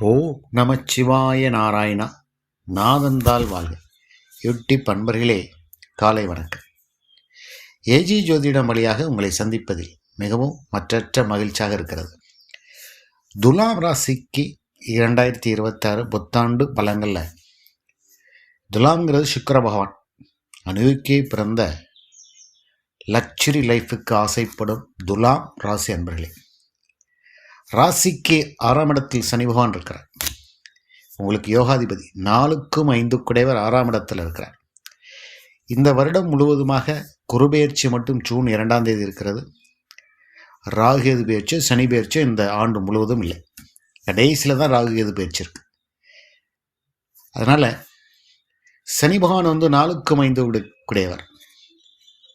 ஓ நமச்சிவாய நாராயணா நாதந்தால் வாழ்க. யூடியூப் பண்பர்களே காலை வணக்கம். ஏஜி ஜோதிடம் வழியாக உங்களை சந்திப்பதில் மிகவும் மற்றற்ற மகிழ்ச்சியாக இருக்கிறது. துலாம் ராசிக்கு இரண்டாயிரத்தி இருபத்தாறு புத்தாண்டு பலங்களில் துலாம்ங்கிறது சுக்கர பகவான். அணுவுக்கே பிறந்த லக்ஸுரி லைஃபுக்கு ஆசைப்படும் துலாம் ராசி அன்பர்களே. ராசிக்கு ஆறாம் இடத்தில் சனி பகவான் இருக்கிறார். உங்களுக்கு யோகாதிபதி நாலுக்கும் ஐந்து ஆறாம் இடத்தில் இருக்கிறார். இந்த வருடம் முழுவதுமாக குருபெயர்ச்சி மட்டும் ஜூன் இரண்டாம் தேதி இருக்கிறது. ராகுகேது பயிற்சி சனி பயிற்சி இந்த ஆண்டு முழுவதும் இல்லை. கடைசியில் தான் ராகுகேது பயிற்சி இருக்கு. அதனால் சனி பகவான் வந்து நாலுக்கும் ஐந்து குடையவர்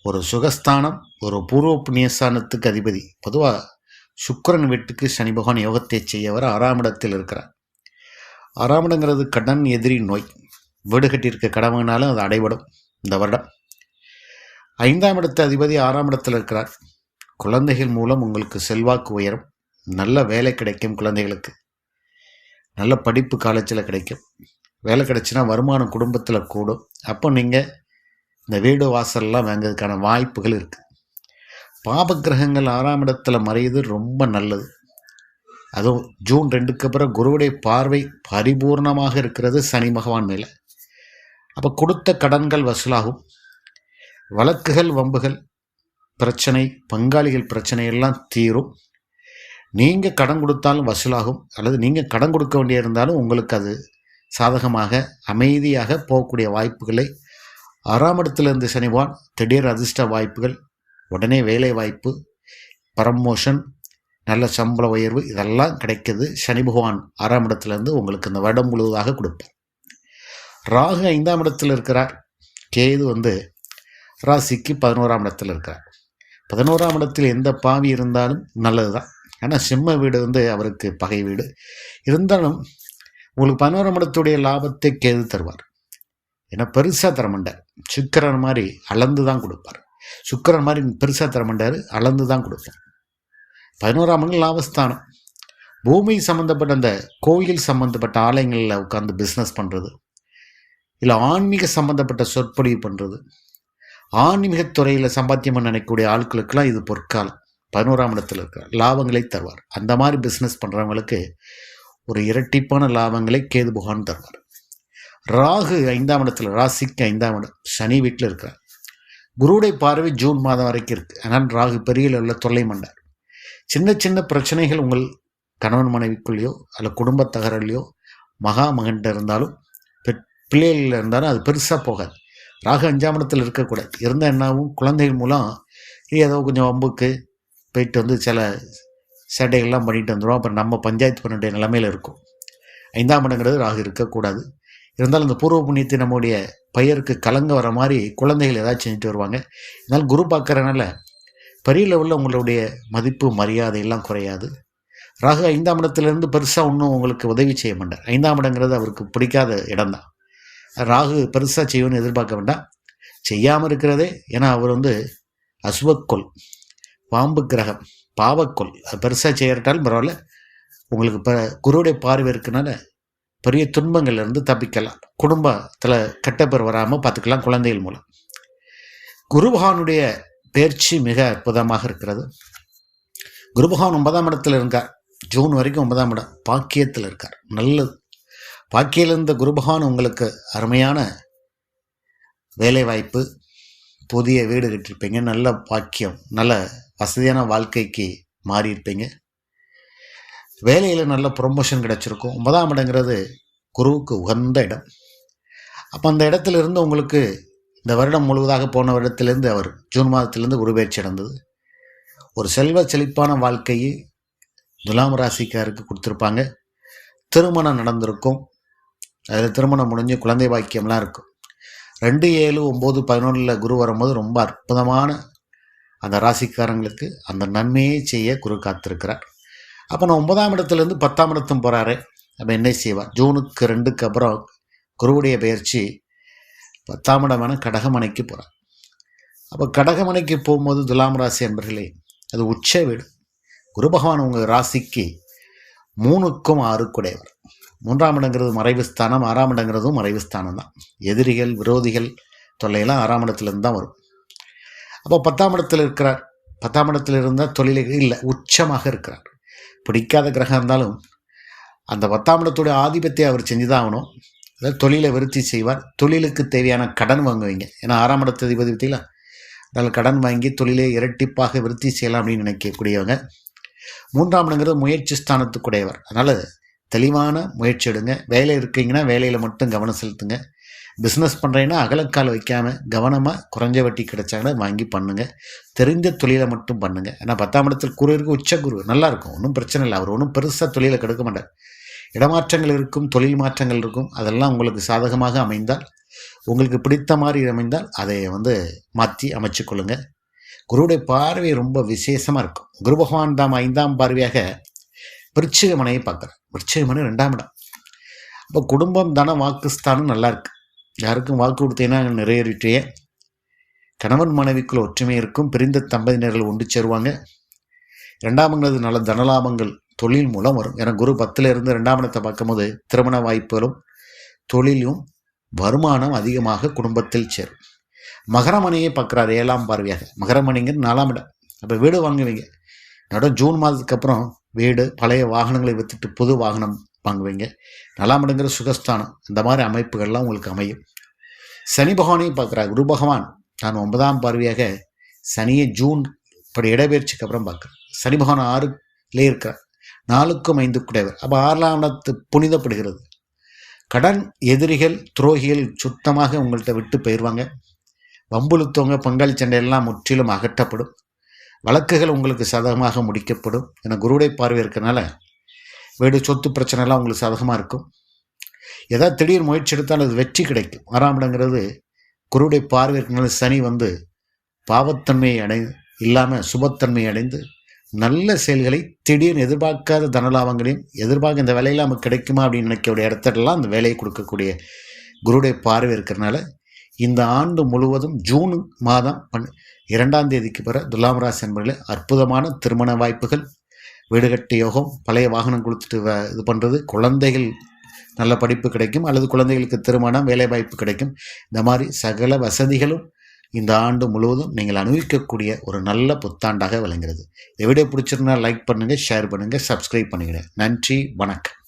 ஒரு சுகஸ்தானம் ஒரு பூர்வ புண்ணியஸ்தானத்துக்கு அதிபதி பொதுவாக சுக்கரன் வீட்டுக்கு சனி பகவான் யோகத்தை செய்யவர் ஆறாம் இடத்தில் இருக்கிறார். ஆறாம் இடங்கிறது கடன் எதிரி நோய். வீடு கட்டியிருக்க கடமைனாலும் அது அடைபடும் இந்த வருடம். ஐந்தாம் இடத்து அதிபதி ஆறாம் இடத்தில் இருக்கிறார். குழந்தைகள் மூலம் உங்களுக்கு செல்வாக்கு உயரும். நல்ல வேலை கிடைக்கும் குழந்தைகளுக்கு. நல்ல படிப்பு காலேஜில் கிடைக்கும். வேலை கிடைச்சினா வருமானம் குடும்பத்தில் கூடும். அப்போ நீங்கள் இந்த வீடு வாசல்லாம் வாங்கிறதுக்கான வாய்ப்புகள் இருக்குது பாபக்கிரகங்கள் ஆறாம் இடத்துல மறையுது ரொம்ப நல்லது. அதுவும் ஜூன் ரெண்டுக்கு அப்புறம் குருவுடைய பார்வை பரிபூர்ணமாக இருக்கிறது சனி பகவான் மேலே. அப்போ கொடுத்த கடன்கள் வசூலாகும். வழக்குகள் வம்புகள் பிரச்சனை பங்காளிகள் பிரச்சனை எல்லாம் தீரும். நீங்கள் கடன் கொடுத்தாலும் வசூலாகும். அல்லது நீங்கள் கடன் கொடுக்க வேண்டிய இருந்தாலும் உங்களுக்கு அது சாதகமாக அமைதியாக போகக்கூடிய வாய்ப்புகளை ஆறாம் இடத்துல இருந்து சனிவான் திடீர் அதிர்ஷ்ட வாய்ப்புகள் உடனே வேலை வாய்ப்பு ப்ரமோஷன் நல்ல சம்பள உயர்வு இதெல்லாம் கிடைக்கிது சனி பகவான் ஆறாம் இடத்துலேருந்து உங்களுக்கு இந்த வருடம் முழுவதாக கொடுப்பார். ராகு ஐந்தாம் இடத்தில் இருக்கிறார். கேது வந்து ராசிக்கு பதினோராம் இடத்தில் இருக்கிறார். பதினோராம் இடத்தில் எந்த பாவி இருந்தாலும் நல்லது தான் ஆனால் சிம்ம வீடு வந்து அவருக்கு பகை வீடு. இருந்தாலும் உங்களுக்கு பதினோராம் இடத்துடைய லாபத்தை கேது தருவார். ஏன்னா பெருசாக தரமாட்டார். சுக்கரன் மாதிரி அளந்து தான் கொடுப்பார். சுக்கரன் மாதிரி பெருசாக தர மாட்டார் அளந்து தான் கொடுப்போம் பதினோராம் மணி லாபஸ்தானம். பூமி சம்மந்தப்பட்ட அந்த கோயில் சம்மந்தப்பட்ட ஆலயங்களில் உட்காந்து பிஸ்னஸ் பண்ணுறது இல்லை ஆன்மீக சம்மந்தப்பட்ட சொற்பொழிவு பண்ணுறது ஆன்மீக துறையில் சம்பாத்தியம் நினைக்கக்கூடிய ஆட்களுக்கெல்லாம் இது பொற்காலம். பதினோராம் இடத்துல இருக்கிற லாபங்களை தருவார். அந்த மாதிரி பிஸ்னஸ் பண்ணுறவங்களுக்கு ஒரு இரட்டிப்பான லாபங்களை கேது புகான் தருவார். ராகு ஐந்தாம் இடத்துல ராசிக்கு ஐந்தாம் இடம். சனி வீட்டில் இருக்கிறார். குருவுடைய பார்வை ஜூன் மாதம் வரைக்கும் இருக்குது ஆனால் ராகு பெரிய உள்ள தொல்லை மண்டார். சின்ன சின்ன பிரச்சனைகள் உங்கள் கணவன் மனைவிக்குள்ளேயோ அல்ல குடும்ப தகரலையோ மகா மகன்கிட்ட இருந்தாலும் பிள்ளைகளில் இருந்தாலும் அது பெருசாக போகாது. ராகு அஞ்சாம் இடத்தில் இருக்கக்கூடாது. இருந்தால் என்னாகும்? குழந்தைகள் மூலம் ஏதோ கொஞ்சம் வம்புக்கு போயிட்டு வந்து சில சேட்டைகள்லாம் பண்ணிட்டு வந்துடும் அப்புறம் நம்ம பஞ்சாயத்து பண்ண வேண்டிய நிலைமையில் இருக்கும். ஐந்தாம் இடங்கிறது ராகு இருக்கக்கூடாது. இருந்தாலும் அந்த பூர்வ புண்ணியத்தை நம்முடைய பையருக்கு கலங்க வர மாதிரி குழந்தைகள் ஏதாச்சும் செஞ்சுட்டு வருவாங்க. இருந்தாலும் குரு பார்க்குறனால பெரிய லெவலில் உங்களுடைய மதிப்பு மரியாதை எல்லாம் குறையாது. ராகு ஐந்தாம் இடத்துலேருந்து பெருசாக ஒன்றும் உங்களுக்கு உதவி செய்ய மாட்டார். ஐந்தாம் இடங்கிறது அவருக்கு பிடிக்காத இடம்தான். ராகு பெருசாக செய்யணும்னு எதிர்பார்க்க வேண்டாம். செய்யாமல் இருக்கிறதே ஏன்னா அவர் வந்து அசுவக்கொல் பாம்பு கிரகம் பாவக்கொல் அது பெருசாக செய்யறட்டாலும் பரவாயில்ல. உங்களுக்கு இப்போ குருவுடைய பார்வை இருக்கனால பெரிய துன்பங்கள்லேருந்து தப்பிக்கலாம். குடும்பத்தில் கெட்டப்பேர் வராமல் பார்த்துக்கலாம் குழந்தைகள் மூலம். குருபகானுடைய பயிற்சி மிக அற்புதமாக இருக்கிறது. குருபகான் ஒன்பதாம் இடத்துல இருக்கார். ஜூன் வரைக்கும் ஒன்பதாம் இடம் பாக்கியத்தில் இருக்கார். நல்லது. பாக்கியிலிருந்த குருபகான் உங்களுக்கு அருமையான வேலைவாய்ப்பு புதிய வீடு கட்டிருப்பீங்க நல்ல பாக்கியம் நல்ல வசதியான வாழ்க்கைக்கு மாறியிருப்பீங்க. வேலையில் நல்ல ப்ரொமோஷன் கிடச்சிருக்கும். ஒன்பதாம் இடங்கிறது குருவுக்கு உகந்த இடம். அப்போ அந்த இடத்துல இருந்து உங்களுக்கு இந்த வருடம் முழுவதாக போன வருடத்திலேருந்து அவர் ஜூன் மாதத்திலேருந்து குருபெயர்ச்சி அடைந்தது. ஒரு செல்வ செழிப்பான வாழ்க்கையை துலாம் ராசிக்காருக்கு கொடுத்துருப்பாங்க. திருமணம் நடந்திருக்கும். அதில் திருமணம் முடிஞ்சு குழந்தை பாக்கியம்லாம் இருக்கும். ரெண்டு ஏழு ஒம்பது பதினொன்றில் குரு வரும்போது ரொம்ப அற்புதமான அந்த ராசிக்காரங்களுக்கு அந்த நன்மையை செய்ய குரு காத்திருக்கிறார். அப்போ நான் ஒன்பதாம் இடத்துலேருந்து பத்தாம் இடத்தும் போகிறாரு அப்போ என்ன செய்வார்? ஜூனுக்கு ரெண்டுக்கு அப்புறம் குருவுடைய பயிற்சி பத்தாம் இடமான கடகமனைக்கு போகிறார் அப்போ கடகமனைக்கு போகும்போது துலாம் ராசி என்பர்களே அது உச்ச வீடு. குரு பகவான் உங்கள் ராசிக்கு மூணுக்கும் ஆறுக்குடையவர். மூன்றாம் இடங்கிறது மறைவு ஸ்தானம் ஆறாம் இடங்கிறதும் மறைவு ஸ்தானம் தான். எதிரிகள் விரோதிகள் தொல்லையெல்லாம் ஆறாம் இடத்துலேருந்து தான் வரும். அப்போ பத்தாம் இடத்தில் இருக்கிறார். பத்தாம் இடத்துல இருந்தால் தொழிலை இல்லை உச்சமாக இருக்கிறார். பிடிக்காத கிரகம் இருந்தாலும் அந்த பத்தாம் இடத்துடைய ஆதிபத்தை அவர் செஞ்சு தான் ஆகணும். அதாவது தொழிலை விருத்தி செய்வார். தொழிலுக்கு தேவையான கடன் வாங்குவீங்க. ஏன்னா ஆறாம் இடத்து அதிபதி பற்றிங்களா அதனால் கடன் வாங்கி தொழிலை இரட்டிப்பாக விருத்தி செய்யலாம் அப்படின்னு நினைக்கக்கூடியவங்க. மூன்றாம் இடங்கிறது முயற்சி ஸ்தானத்துக்குடையவர். அதனால் தெளிவான முயற்சி எடுங்க. வேலை இருக்கீங்கன்னா வேலையில் மட்டும் கவனம் செலுத்துங்க. பிஸ்னஸ் பண்ணுறீங்கன்னா அகலக்கால் வைக்காமல் கவனமாக குறைஞ்ச வட்டி கிடைச்சாங்கன்னா வாங்கி பண்ணுங்கள் தெரிஞ்ச தொழிலை மட்டும் பண்ணுங்கள் ஏன்னா பத்தாம் இடத்தில் குரு இருக்கு உச்ச குரு. நல்லாயிருக்கும் ஒன்றும் பிரச்சனை இல்லை. அவர் ஒன்றும் பெருசாக தொழிலை கெடுக்க மாட்டார். இடமாற்றங்கள் இருக்கும் தொழில் மாற்றங்கள் இருக்கும். அதெல்லாம் உங்களுக்கு சாதகமாக அமைந்தால் உங்களுக்கு பிடித்த மாதிரி அமைந்தால் அதை வந்து மாற்றி அமைச்சு கொள்ளுங்கள் குருவுடைய பார்வை ரொம்ப விசேஷமாக இருக்கும். குரு பகவான் தாம் ஐந்தாம் பார்வையாக விருச்சிக மனையை பார்க்குறேன் விருச்சிக மனை ரெண்டாம் இடம். அப்போ குடும்பம் தன வாக்குஸ்தானம் நல்லாயிருக்கு யாருக்கும் வாக்கு கொடுத்தீங்கன்னா நிறைவேறிட்டே கணவன் மனைவிக்குள் ஒற்றுமை இருக்கும். பிரிந்த தம்பதியினர்கள் ஒன்று சேருவாங்க. இரண்டாமங்கிறது நல்ல தனலாபங்கள் தொழில் மூலம் வரும். ஏன்னா குரு பத்துல இருந்து ரெண்டாம் இடத்தை பார்க்கும்போது திருமண வாய்ப்புகளும் தொழிலும் வருமானம் அதிகமாக குடும்பத்தில் சேரும். மகரமணியை பார்க்குறாரு ஏழாம் பார்வையாக. மகரமணிங்கிறது நாலாம் இடம். அப்போ வீடு வாங்குவீங்க. நட ஜூன் மாதத்துக்கு அப்புறம் வீடு பழைய வாகனங்களை விற்றுட்டு புது வாகனம் வாங்குவீங்க நாலாம் இடங்கிற சுகஸ்தானம் இந்த மாதிரி அமைப்புகள்லாம் உங்களுக்கு அமையும். சனி பகவானையும் பார்க்குறாரு. குரு பகவான் நான் ஒன்பதாம் பார்வையாக சனியை ஜூன் இப்படி இடப்பெயர்ச்சிக்கு அப்புறம் பார்க்குறேன் சனி பகவான் ஆறுலே இருக்கிறார். நாலுக்கும் ஐந்து கூடையவர் அப்போ ஆறாம் இடத்து புனிதப்படுகிறது. கடன் எதிரிகள் துரோகிகள் சுத்தமாக உங்கள்கிட்ட விட்டு போயிடுவாங்க. வம்புழுத்தவங்க பங்காளி சண்டையெல்லாம் முற்றிலும் அகற்றப்படும். வழக்குகள் உங்களுக்கு சதகமாக முடிக்கப்படும். என குருவுடைய பார்வை இருக்கிறனால வீடு சொத்து பிரச்சனைலாம் உங்களுக்கு சாதகமாக இருக்கும். ஏதாவது திடீர் முயற்சி எடுத்தால் அது வெற்றி கிடைக்கும். ஆறாம் இடங்கிறது குருவுடைய பார்வை சனி வந்து பாவத்தன்மையை அடைந்து இல்லாமல் சுபத்தன்மையை அடைந்து நல்ல செயல்களை திடீர்னு எதிர்பார்க்காத தனலாபங்களையும் எதிர்பார்க்க இந்த வேலையெல்லாம் நமக்கு கிடைக்குமா அப்படின்னு நினைக்கக்கூடிய இடத்துலலாம் அந்த வேலையை கொடுக்கக்கூடிய குருடைய பார்வை இருக்கிறனால இந்த ஆண்டு முழுவதும் ஜூன் மாதம் பன் இரண்டாம் தேதிக்கு பிற துலாம் ராசி என்பதில் அற்புதமான திருமண வாய்ப்புகள் வீடு கட்டி யோகம் பழைய வாகனம் கொடுத்துட்டு இது பண்ணுறது குழந்தைகள் நல்ல படிப்பு கிடைக்கும். அல்லது குழந்தைகளுக்கு திருமணம் வேலை வாய்ப்பு கிடைக்கும். இந்த மாதிரி சகல வசதிகளும் இந்த ஆண்டு முழுவதும் நீங்கள் அனுபவிக்கக்கூடிய ஒரு நல்ல புத்தாண்டாக விளங்குகிறது. இந்த வீடியோ பிடிச்சிருந்தா லைக் பண்ணுங்கள் ஷேர் பண்ணுங்கள் சப்ஸ்கிரைப் பண்ணுங்கள் நன்றி வணக்கம்.